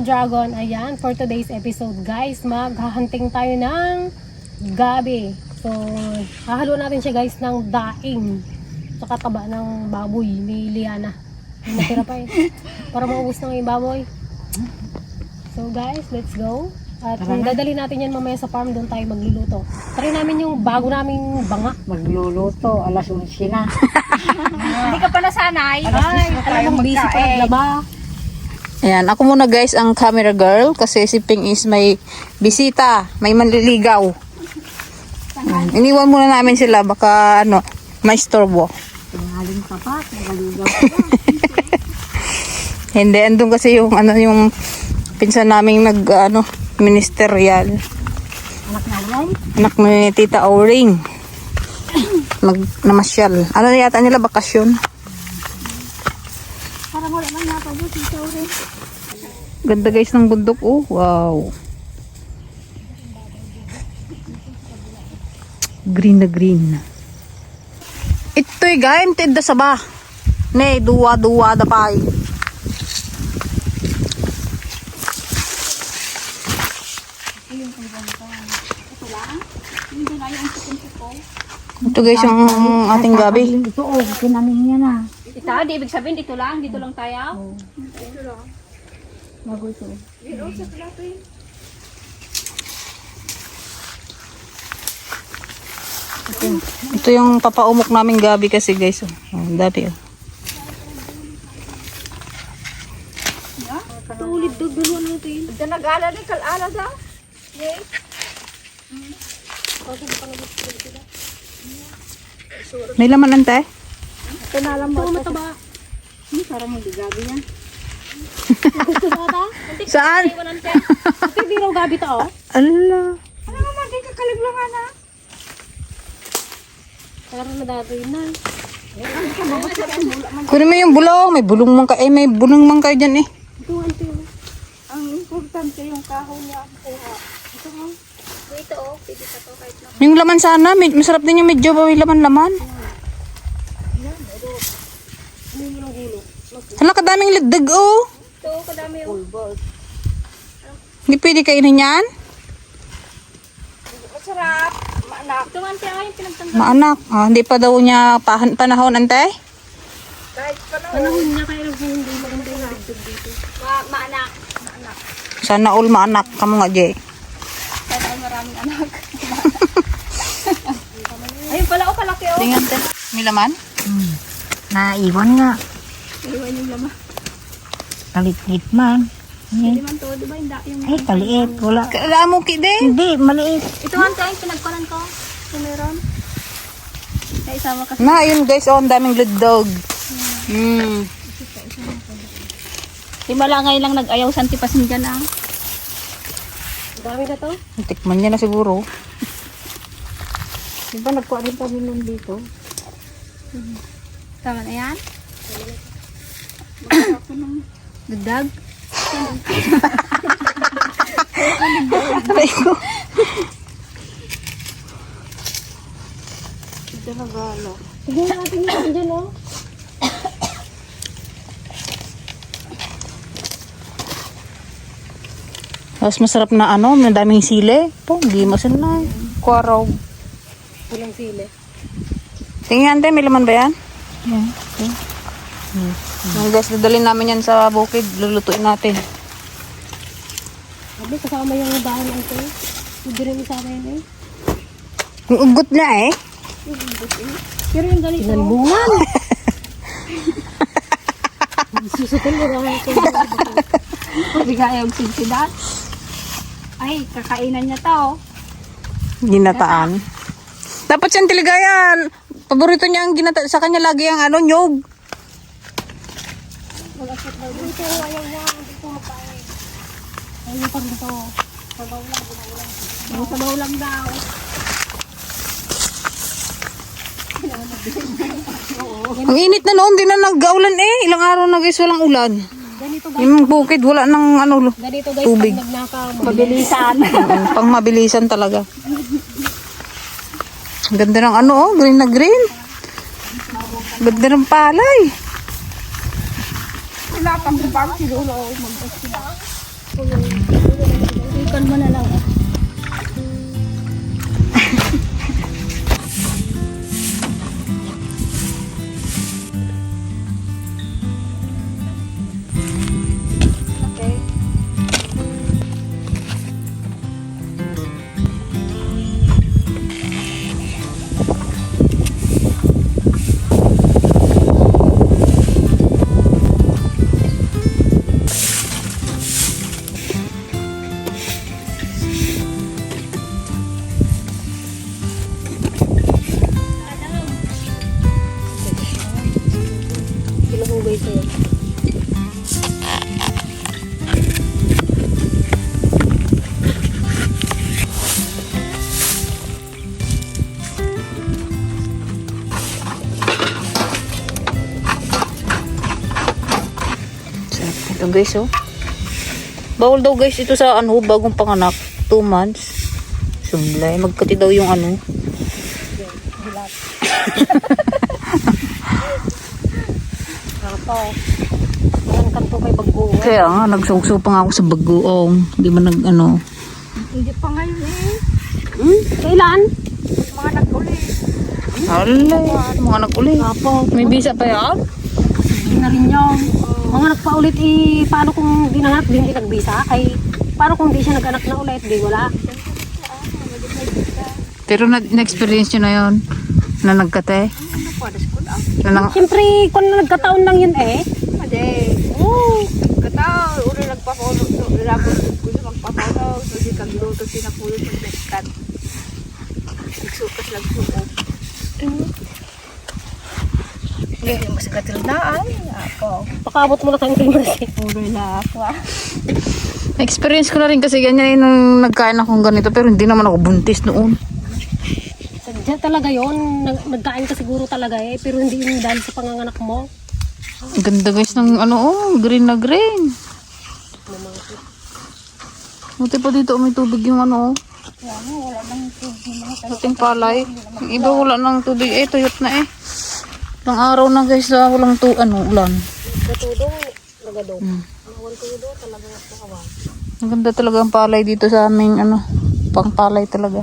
mga ka-dragon, ayan, for today's episode guys, maghahunting tayo ng gabi. So, hahalo natin siya guys ng daing. Tsaka taba ng baboy ni Liana. May natira pa eh. Para maubos na yung baboy. So guys, let's go. At dadali natin yan mamaya sa farm, doon tayo magluluto. Try namin yung bago naming banga. Magluluto, alas 11 na. Hindi ka pa nasanay. Ay, alam mong busy pa naglaba. Ayan, ako muna guys ang camera girl kasi si Ping is may bisita, may manliligaw. Ayan, iniwan muna namin sila baka ano, may storbo. Tingaling ka pa, nagaligaw Hindi, andun kasi yung ano yung pinsan naming nag ano, ministerial. Anak na yan. Anak ni Tita Oring. Mag namasyal. Ano yata nila bakasyon? Rin. Ganda guys ng bundok oh. Wow. Green na green. Ito'y gayon tid da saba. Ne, duwa duwa da pay. Ito guys yung ating gabi. Ito, oh, kinamin niya na. Ito, di ibig sabihin dito lang, dito lang tayo. Bago ito. Ito yung papaumok namin gabi kasi guys. Oh, Oh, ang dami oh. Tulid do duluan natin. Ito nag-ala ni kal-ala daw. May laman ante? Ito na lang mo. Ito mataba. Hmm, parang hindi gabi yan. Mo? Saan? Ito hindi raw gabi to oh. Ala. Ano naman, di ka kaliblangan ha? Parang nadatoy na. Kunin mo yung bulong. May bulong man ka. Eh, may bulong man kayo dyan eh. Ito, oh. Ang importante yung kahon niya. Ito ha. Ito oh, pwede ka to kahit na. Yung laman sana. Masarap din yung medyo may laman-laman. Hala, kadaming ligdag oh. Ito, kadami yung Hindi pwede kainin yan. masarap. Maanak. Ito nga tayo yung pinagtanggal. Maanak. Ah, hindi pa daw niya pahan panahon, ante. Kahit pa na. Panahon niya kaya hindi maganda yung ligdag dito. Ma maanak. Maanak. Sana all maanak. Kamu nga, Jay. Kahit ay maraming anak. Ayun pala, oh, kalaki oh. Tingnan, te. May laman? Naiwan nga. Iwan yung laman. Kalit-lit man. Hindi man to, di ba? Hindi yung... Ay, kaliit. Wala. Kala mo, kide. Hindi, maliit. Ito nga tayo, pinagparan ko. Ito meron. Ay, isama kasi. Na, yun guys. Oh, ang daming ligdog. Hmm. Si Malangay lang nag-ayaw santipasin dyan ah. Dami na to. Tikman niya na siguro. Di ba nagkuha rin kami nun dito? Tama na yan? Dadag. Na natin yung dyan oh. Tapos masarap na ano, may daming sili. Po, hindi masanay. Kwaraw. Walang sili. Tingnan tayo, may laman ba yan? Yeah. Okay. Hmm. Yung guys, dadalhin namin yan sa bukid. Lulutuin natin. Sabi, kasama yung bahan ng ito. Hindi rin isama yun eh. Yung ugot na eh. Pero yung ganito. Inalbungan! Susutin mo lang ito. Sabi ka ayaw sigsidan. Ay, kakainan niya to. Ginataan. Dapat siyang tiligayan. Paborito niya ang ginata sa kanya lagi ang ano, nyog. Ayun pag ito. Yung sabaw lang daw. Ang init na noon, di na nag-aulan eh. Ilang araw na guys, walang ulan. Ganito guys. Yung bukid, wala nang ano, Ganito guys, Tubig. pag nagnakaw mo. Pabilisan. mm, pang mabilisan talaga. Ang Ganda ng ano oh, green na green. Ganda ng palay. Wala pang bang silulo. Mag-basta. Ikan mo na lang. ah. Guys oh. Bawal daw guys ito sa ano, bagong panganak. 2 months. Sumblay. Magkati daw yung ano. Kaya nga, nagsugso pa nga ako sa bagoong. Hindi man nag ano. Hindi pa ngayon eh. Hmm? Kailan? Mga nag-uli. Hala, mga nag-uli. May visa pa yan? Na rin yung mga nagpaulit eh, paano kung di nanganak, di hindi nagbisa? Ay, paano kung di siya nag-anak na ulit? Di wala. Pero na- na-experience nyo na yun. Na nagkate. Na. Na nang, Siyempre, kung nagkataon lang yun eh. Ade. Oo. Kataw, uli nagpapulo. Labot ko yung magpapulo. So, di kang luto sinapulo sa meskat. Nagsukas lang suko. Hindi mo sa katilnaan. Ako. Pakabot mo na kay Mercy. Uli na ako experience ko na rin kasi ganyan yun nung nagkain akong ganito. Pero hindi naman ako buntis noon. Sadya talaga yon Nag- Nagkain ka siguro talaga eh. Pero hindi yun dahil sa panganganak mo. Ang ganda guys ng ano oh, green na green. Buti pa dito may tubig yung ano oh. Wala nang tubig. Ating palay. Yung iba wala nang tubig. Eh, tuyot na eh. Ilang araw na guys na walang tu ano, ulan. Natudo, nagado. Hmm. Tudo, talaga nakawan. Ang ganda talaga ang palay dito sa aming ano, pang palay talaga.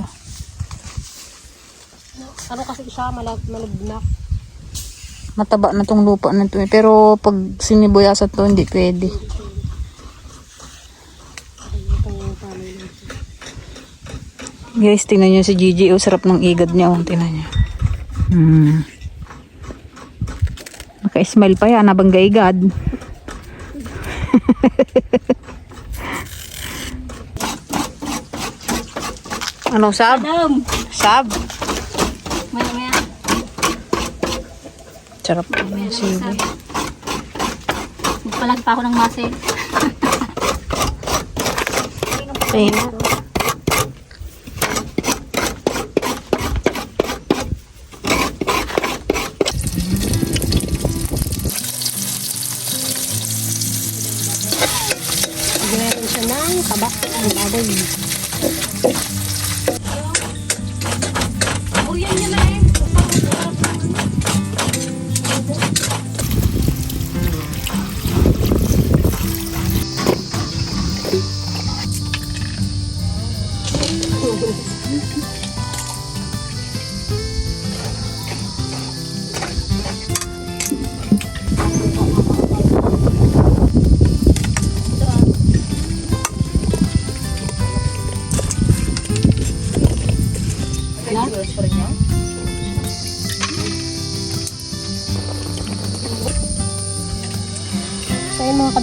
Ano kasi siya, malab malabnak. Mataba na tong lupa na to eh. Pero pag sinibuyasan to, hindi pwede. Guys, tingnan nyo si Gigi. Oh, sarap ng igad niya. Oh, tingnan nyo. Hmm. Naka-smile pa yan. Habang gaigad. ano, sab? Adam! Sab? Maya maya. Sarap ng sili. Magpalag pa ako ng masin. Ayun.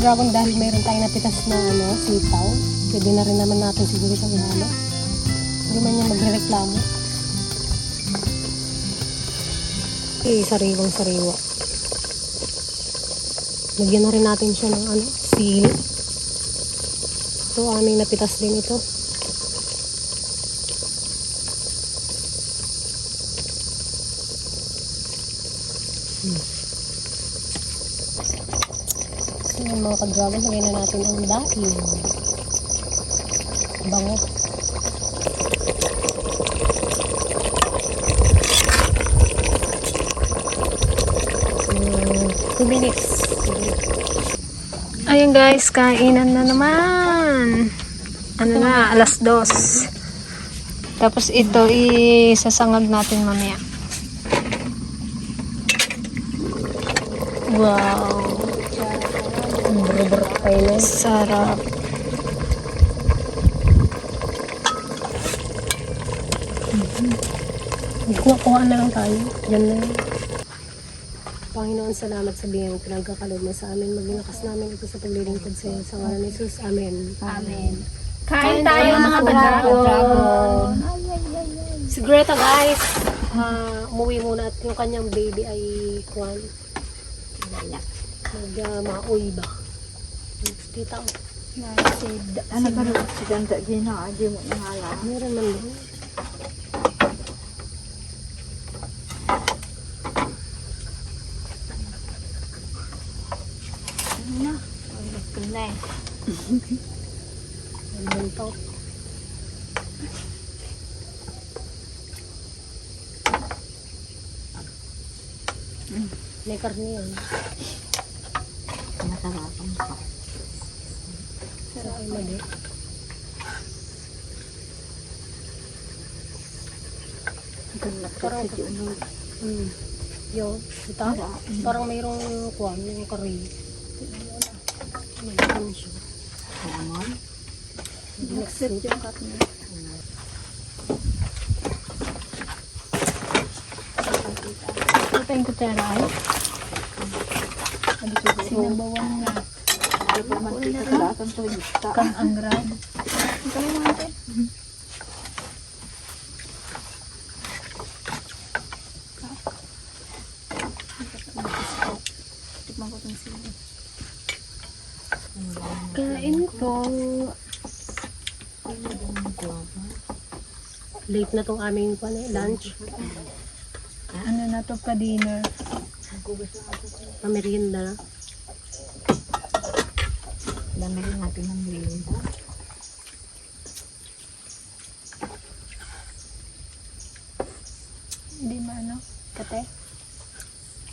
Ka-dragon, dahil mayroon tayo napitas na ano, sitaw, pwede na rin naman natin siguro siyang ihalo. Hindi man niya magre-reklamo. Eh, sariwang sariwa. Lagyan na rin natin siya ng ano, sili. Ito, aming napitas din ito. So yun mga ka-dragon, lagay na natin ang daing. Bango. So, 2 minutes. Ayun guys, kainan na naman. Ano na, alas dos. Tapos ito, isasangag natin mamaya. Wow. Na. Sarap. Kuha na lang tayo. Diyan na lang. Panginoon, salamat sa biyang pinagkakalog mo sa amin. Maging lakas namin ito sa paglilingkod sa iyo. Sa ngalan ni Jesus. Amen. Amen. Kain tayo mga dragon. Si Greta guys, ah, umuwi muna at yung kanyang baby ay kwan. Nag uh, mauwi ba? Tita ko. Ano ka rin? Si Ganda Gina, di mo na alam. Meron man din. Ano man to? May karne yan. Nasarapan pa. Ay mali. Parang Hmm. Yo, ito. Parang mayroong kuwan, yung curry. May ano siya. Naman. Nag-sit yung karne. Ito yung kutera ay. Sinabawan na. Kan ang grab. Kain po. Late na tong aming pan, eh, lunch. Ano na to pa dinner? Pamerienda na. Dami rin natin ng linda. Hindi mo ano? Kate?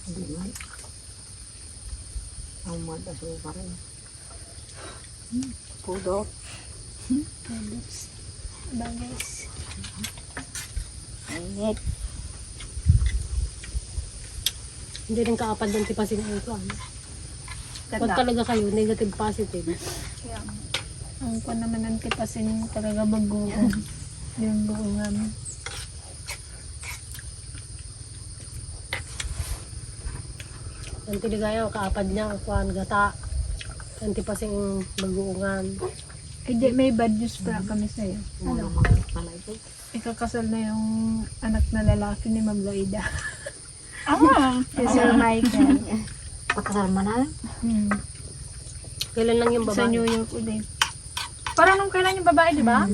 Hindi man. Ang madaso pa rin. Pudot. Bye guys. Init. Hindi rin kaapad ng tipasin ang ito. Ano. Pag talaga kayo, negative positive. Ang ko naman ang tipasin talaga bagoong. yung buungan. Ang tiligaya, kaapad niya, kuhan, gata. Ang tipasing baguungan. Hindi, may bad news pala kami sa'yo. Ano? Ikakasal na yung anak na lalaki ni Ma'am Loida. Ah, Si Sir Michael. Pakasal mo na? Hmm. Kailan lang yung Sa babae? New York ulit. parang nung kailan yung babae, di ba?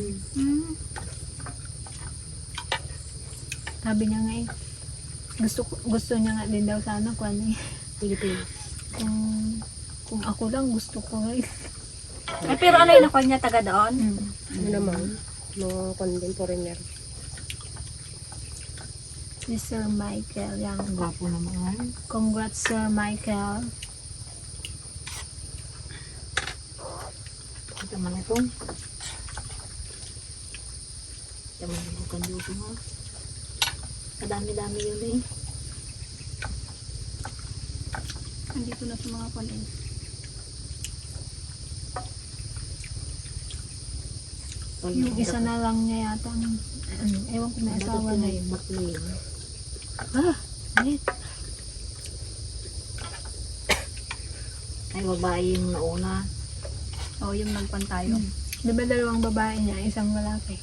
Sabi niya nga eh. Gusto, gusto niya nga din daw sana kung ano eh. Pilipinas. Kung, kung ako lang gusto ko eh. Ay, pero ano yung nakuha niya taga doon? Hmm. Ano naman, mga contemporary. Si Sir Michael. Yang. Ang gwapo naman. Congrats Sir Michael. Ito man ito. Ito man ito kan dito ha. Kadami-dami yun eh. Andito na sa mga kunin. Yung isa na lang niya yata. Ano, ewan ko may asawa na yun. Bakli. Ah, wait. Ay, babae yung nauna. Oo, yung nagpan tayo. Di ba dalawang babae niya, isang lalaki?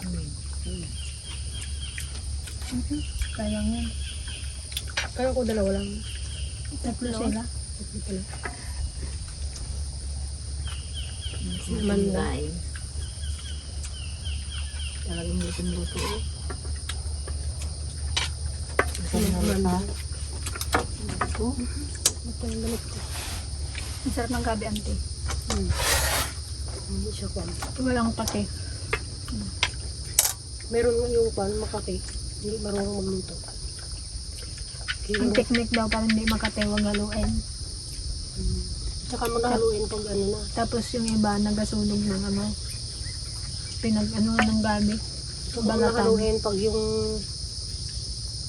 Kaya nga. Kaya ko dalawa lang. Tatlo sila. Tatlo pala. Naman babae. Talagang lutong-luto eh. Isang nalita. Ito. Ito yung lamit ko. Ang sarap ng gabi, ante. Hmm. Hindi siya kwan. Walang pati. Meron yung kwan, makati. Hindi marunong magluto. Ang Kaya, technique daw para hindi makatewag haluin. tsaka mo na haluin pag ano na. Tapos yung iba nagasunog ng ano, pinag ano ng gabi. Balatan. nakaluhin pag yung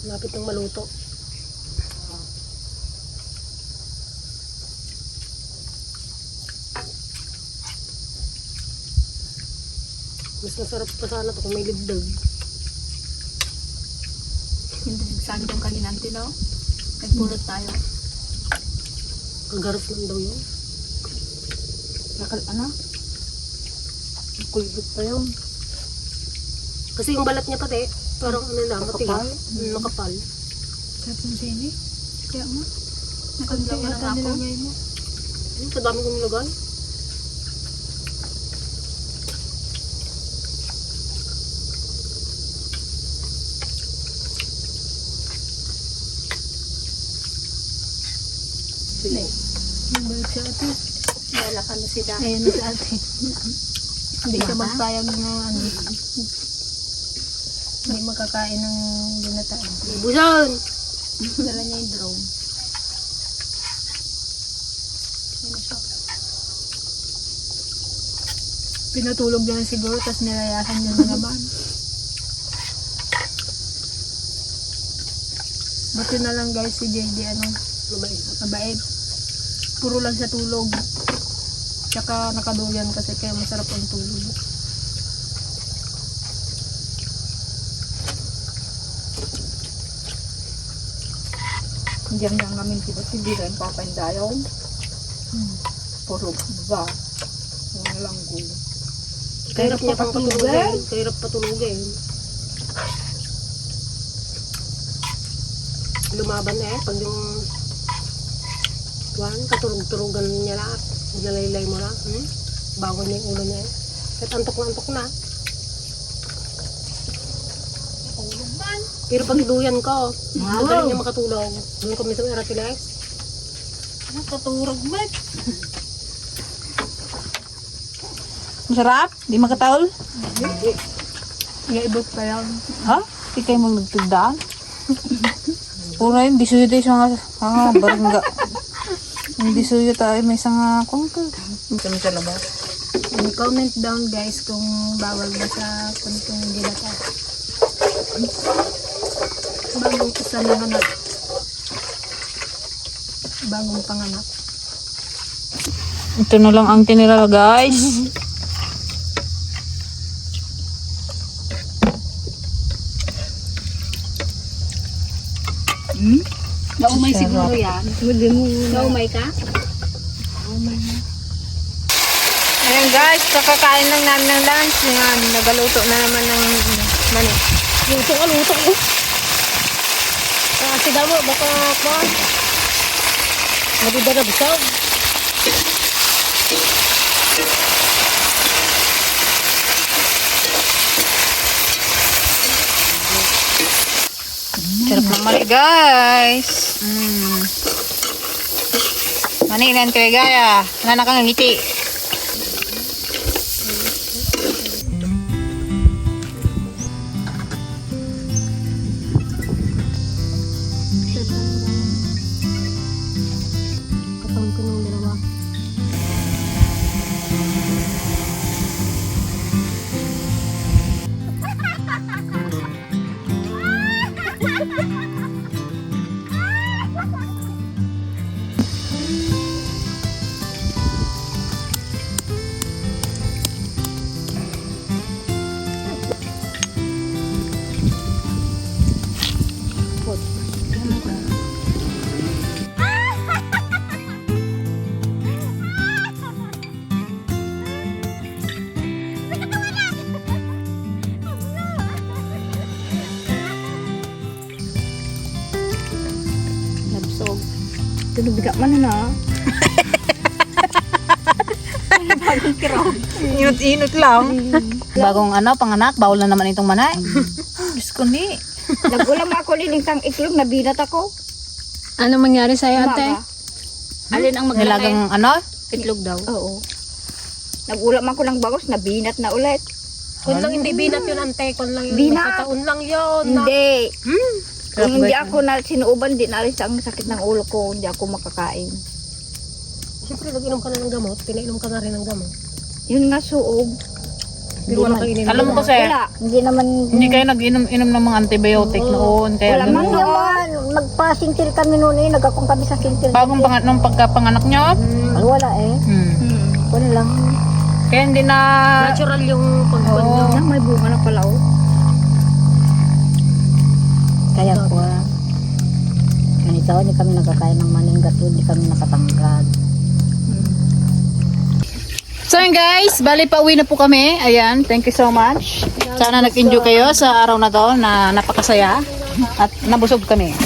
lapit ng maluto. Mas masarap pa sana to kung may libdag. Hindi nagsabi yung kaninang tinaw. Nagpulot tayo. Kagarap lang daw yun. Nakal, ano? Kulbot pa yun. Kasi yung balat niya pati, parang ano na, matigas. Makapal? Mm. Sarap ng sini. Kaya nga. Ganda Nakagaya nga ka ako. nilagay mo. Ayun, kadami kong nilagay. Yung balik si ate. Wala ka na si Dami. Ayan na si ate. Hindi siya magpayag na ano. Makakain ng ginataan. Ibusan! Dala niya yung drone. Ayan siya. Pinatulog niya siguro, tapos nilayasan niya na naman. Buti na lang guys si JD ano, Lumait. mabait. Puro lang sa tulog. Tsaka nakaduyan kasi kaya masarap ang tulog. Diyan lang namin rin papandayaw. Hmm. Puro ba? Wala lang gulo. Kahirap niya patulugin. Kahirap patulugin. Lumaban eh. Pag yung Tuwan, katulog-turugan niya lahat. Nilalaylay mo na. Hmm? Bago niya yung ulo niya eh. Kahit antok na antok na. Pero pag duyan ko, magaling niya makatulog. Doon kami sa Aratilex. Nakaturog ba? Masarap? Di makataol? Iibot pa yan. Ha? Di kayo mo nagtugdaan? Puro yun, disuyo tayo sa mga, mga barangga. Yung disuyo tayo, may isang kung ka. Ito sa labas. And comment down guys kung bawal ba sa kuntong dilata. Bagong isa na anak. Bagong panganak. Ito na lang ang tinira guys. Naumay siguro yan. Hindi mo Naumay ka? Ayan guys, kakakain lang namin ng lunch. Yan, nagaluto na naman ng mani. Luto ka, luto ko. Kasi daw mo, baka pa. Maganda na bisag. Sarap ng mali guys. Mm. Maninan kay gaya. Nana kang ngiti. Tinubiga man na. Inot-inot lang. Bagong ano, panganak, bawal na naman itong manay. Diyos ko ni. Nagulam ako lilintang iklog, nabinat ako. Ano mangyari sa'yo ate? Alin ang maglaki? Nilagang ano? Itlog daw. Oo. Nagulam ako ng bangos, nabinat na ulit. Kung lang hindi binat yun, ante. Kung lang yun. Binat? Lang yun. Hindi. Hmm? Kung hindi ako na sinuuban, di na alis ang sakit ng ulo ko, hindi ako makakain. Siyempre, nag-inom ka na ng gamot. Pinainom ka na rin ng gamot. Yun nga suog. Ininom. Alam mo kasi, Wala. Hindi naman, hindi kayo nag-inom-inom ng mga antibiotic noon. Kaya Wala ganun. man. hindi naman, magpa-sintil kami noon eh, nagkakong kami sa sintil. Bagong pang, nung pagkapanganak nyo, Ay, wala eh, hmm. Hmm. wala lang. kaya hindi na, Natural yung pagkuhan Oo. may bunga na pala oh. Kaya po, ganito, hindi kami nagkakain ng maninggat, hindi kami nakatanggad. So yun guys, bali pa uwi na po kami. Ayan, thank you so much. Sana nag-enjoy kayo sa araw na to na napakasaya at nabusog kami.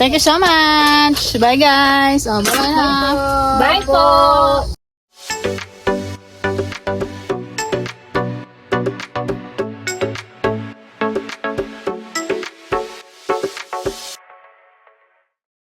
Thank you so much. Bye guys. Oh, bye na. Bye po!